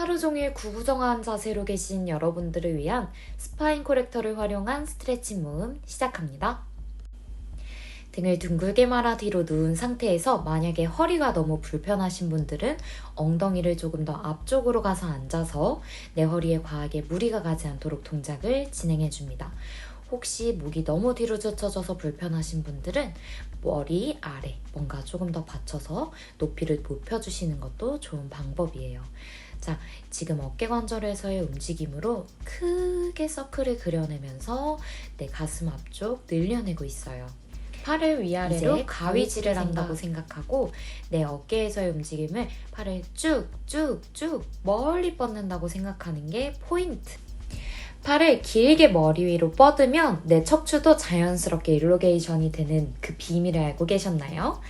하루 종일 구부정한 자세로 계신 여러분들을 위한 스파인 코렉터를 활용한 스트레칭 모음 시작합니다. 등을 둥글게 말아 뒤로 누운 상태에서 만약에 허리가 너무 불편하신 분들은 엉덩이를 조금 더 앞쪽으로 가서 앉아서 내 허리에 과하게 무리가 가지 않도록 동작을 진행해 줍니다. 혹시 목이 너무 뒤로 젖혀져서 불편하신 분들은 머리 아래 뭔가 조금 더 받쳐서 높이를 높여주시는 것도 좋은 방법이에요. 자, 지금 어깨 관절에서의 움직임으로 크게 서클을 그려내면서 내 가슴 앞쪽 늘려내고 있어요. 팔을 위아래로 가위질을 한다고 생각하고 내 어깨에서의 움직임을 팔을 쭉쭉쭉 멀리 뻗는다고 생각하는 게 포인트. 팔을 길게 머리 위로 뻗으면 내 척추도 자연스럽게 일로게이션이 되는 그 비밀을 알고 계셨나요?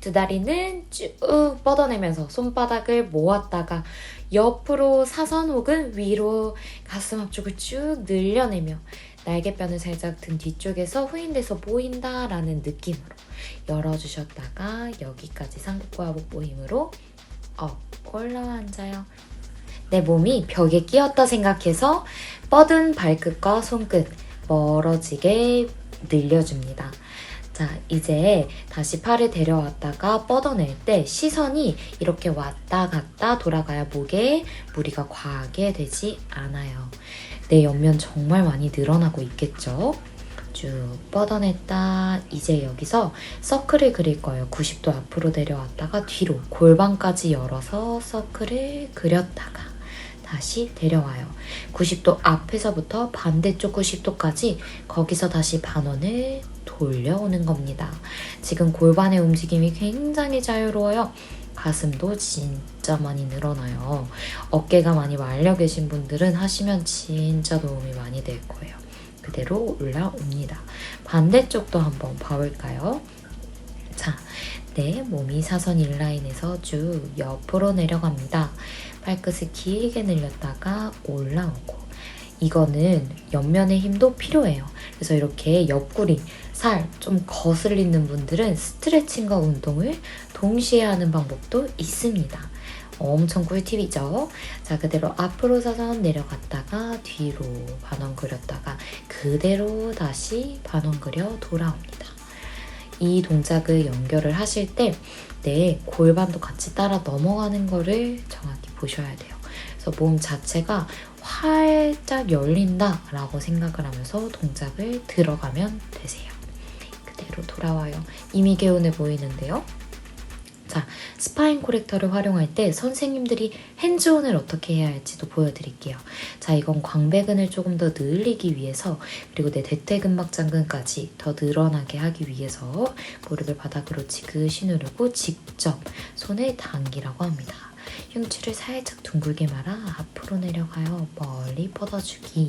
두 다리는 쭉 뻗어내면서 손바닥을 모았다가 옆으로 사선 혹은 위로 가슴 앞쪽을 쭉 늘려내며 날개뼈는 살짝 등 뒤쪽에서 후인돼서 보인다 라는 느낌으로 열어주셨다가 여기까지 상복부와 복부 힘으로 업 올라와 앉아요. 내 몸이 벽에 끼었다 생각해서 뻗은 발끝과 손끝 멀어지게 늘려줍니다. 자, 이제 다시 팔을 데려왔다가 뻗어낼 때 시선이 이렇게 왔다 갔다 돌아가야 목에 무리가 과하게 되지 않아요. 내 옆면 정말 많이 늘어나고 있겠죠? 쭉 뻗어냈다. 이제 여기서 서클을 그릴 거예요. 90도 앞으로 내려왔다가 뒤로 골반까지 열어서 서클을 그렸다가 다시 데려와요. 90도 앞에서부터 반대쪽 90도까지 거기서 다시 반원을 돌려오는 겁니다. 지금 골반의 움직임이 굉장히 자유로워요. 가슴도 진짜 많이 늘어나요. 어깨가 많이 말려 계신 분들은 하시면 진짜 도움이 많이 될 거예요. 그대로 올라옵니다. 반대쪽도 한번 봐볼까요? 자, 내 몸이 사선 인라인에서 쭉 옆으로 내려갑니다. 발끝을 길게 늘렸다가 올라오고 이거는 옆면의 힘도 필요해요. 그래서 이렇게 옆구리, 살 좀 거슬리는 분들은 스트레칭과 운동을 동시에 하는 방법도 있습니다. 엄청 꿀팁이죠. 자, 그대로 앞으로 사선 내려갔다가 뒤로 반원 그렸다가 그대로 다시 반원 그려 돌아옵니다. 이 동작을 연결을 하실 때 내 골반도 같이 따라 넘어가는 거를 정확히 보셔야 돼요. 그래서 몸 자체가 활짝 열린다 라고 생각을 하면서 동작을 들어가면 되세요. 그대로 돌아와요. 이미 개운해 보이는데요. 자, 스파인 코렉터를 활용할 때 선생님들이 핸즈온을 어떻게 해야 할지도 보여드릴게요. 자, 이건 광배근을 조금 더 늘리기 위해서 그리고 내 대퇴근막 장근까지 더 늘어나게 하기 위해서 무릎을 바닥으로 지그시 누르고 직접 손을 당기라고 합니다. 흉추를 살짝 둥글게 말아 앞으로 내려가요. 멀리 뻗어주기.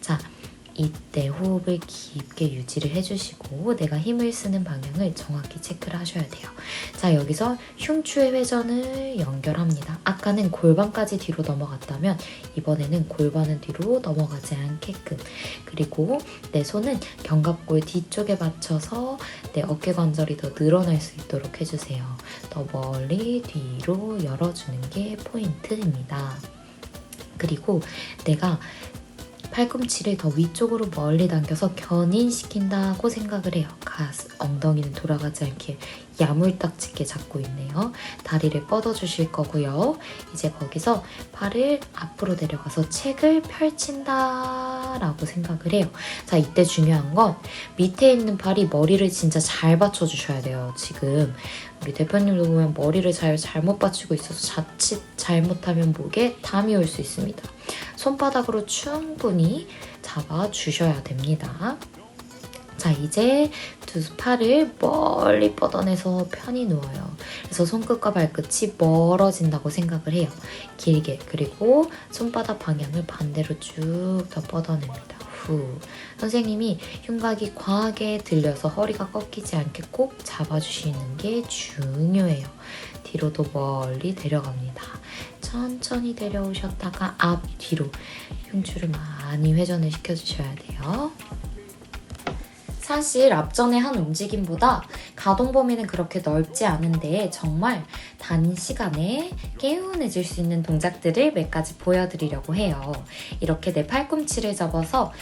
자, 이때 호흡을 깊게 유지를 해주시고 내가 힘을 쓰는 방향을 정확히 체크를 하셔야 돼요. 자 여기서 흉추의 회전을 연결합니다. 아까는 골반까지 뒤로 넘어갔다면 이번에는 골반은 뒤로 넘어가지 않게끔 그리고 내 손은 견갑골 뒤쪽에 맞춰서 내 어깨 관절이 더 늘어날 수 있도록 해주세요. 더 멀리 뒤로 열어주는 게 포인트입니다. 그리고 내가 팔꿈치를 더 위쪽으로 멀리 당겨서 견인시킨다고 생각을 해요. 가슴, 엉덩이는 돌아가지 않게 야물딱지게 잡고 있네요. 다리를 뻗어주실 거고요. 이제 거기서 팔을 앞으로 내려가서 책을 펼친다 라고 생각을 해요. 자, 이때 중요한 건 밑에 있는 팔이 머리를 진짜 잘 받쳐주셔야 돼요. 지금 우리 대표님도 보면 머리를 잘 잘못 받치고 있어서 자칫 잘못하면 목에 담이 올 수 있습니다. 손바닥으로 충분히 잡아주셔야 됩니다. 자, 이제 두 팔을 멀리 뻗어내서 편히 누워요. 그래서 손끝과 발끝이 멀어진다고 생각을 해요. 길게. 그리고 손바닥 방향을 반대로 쭉 더 뻗어냅니다. 후. 선생님이 흉곽이 과하게 들려서 허리가 꺾이지 않게 꼭 잡아주시는 게 중요해요. 뒤로도 멀리 데려갑니다. 천천히 데려오셨다가 앞, 뒤로 흉추를 많이 회전을 시켜주셔야 돼요. 사실 앞전에 한 움직임보다 가동 범위는 그렇게 넓지 않은데 정말 단시간에 개운해질 수 있는 동작들을 몇 가지 보여드리려고 해요. 이렇게 내 팔꿈치를 접어서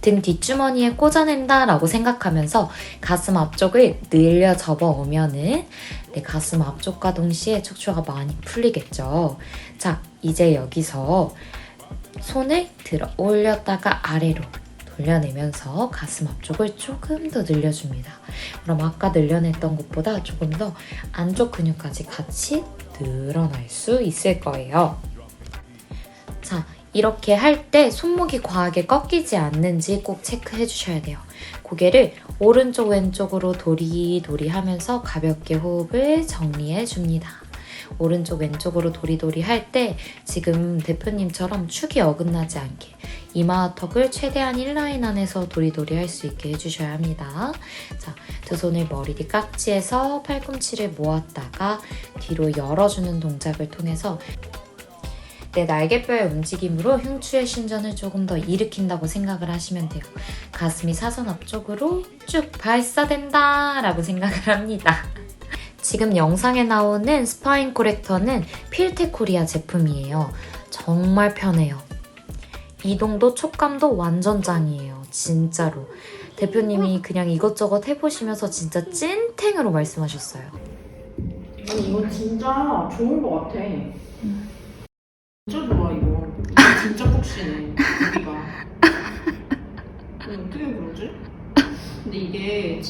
등 뒷주머니에 꽂아낸다 라고 생각하면서 가슴 앞쪽을 늘려 접어 오면은 내 가슴 앞쪽과 동시에 척추가 많이 풀리겠죠. 자, 이제 여기서 손을 들어 올렸다가 아래로 돌려내면서 가슴 앞쪽을 조금 더 늘려줍니다. 그럼 아까 늘려냈던 것보다 조금 더 안쪽 근육까지 같이 늘어날 수 있을 거예요. 자, 이렇게 할 때 손목이 과하게 꺾이지 않는지 꼭 체크해 주셔야 돼요. 고개를 오른쪽 왼쪽으로 도리도리 하면서 가볍게 호흡을 정리해 줍니다. 오른쪽 왼쪽으로 도리도리 할 때 지금 대표님처럼 축이 어긋나지 않게 이마턱을 최대한 1라인 안에서 도리도리 할 수 있게 해주셔야 합니다. 자, 두 손을 머리 뒤 깍지에서 팔꿈치를 모았다가 뒤로 열어주는 동작을 통해서 내 날개뼈의 움직임으로 흉추의 신전을 조금 더 일으킨다고 생각을 하시면 돼요. 가슴이 사선 앞쪽으로 쭉 발사된다 라고 생각을 합니다. 지금 영상에 나오는 스파인 코렉터는 필테 코리아 제품이에요. 정말 편해요. 이동도 촉감도 완전 짱이에요. 진짜로. 대표님이 그냥 이것저것 해보시면서 진짜 찐탱으로 말씀하셨어요. 이건 진짜 좋은 거 같아. 진짜 좋아 이거. 이거 진짜 푹신해 여기가. 이거 어떻게 그러지? 근데 이게 진짜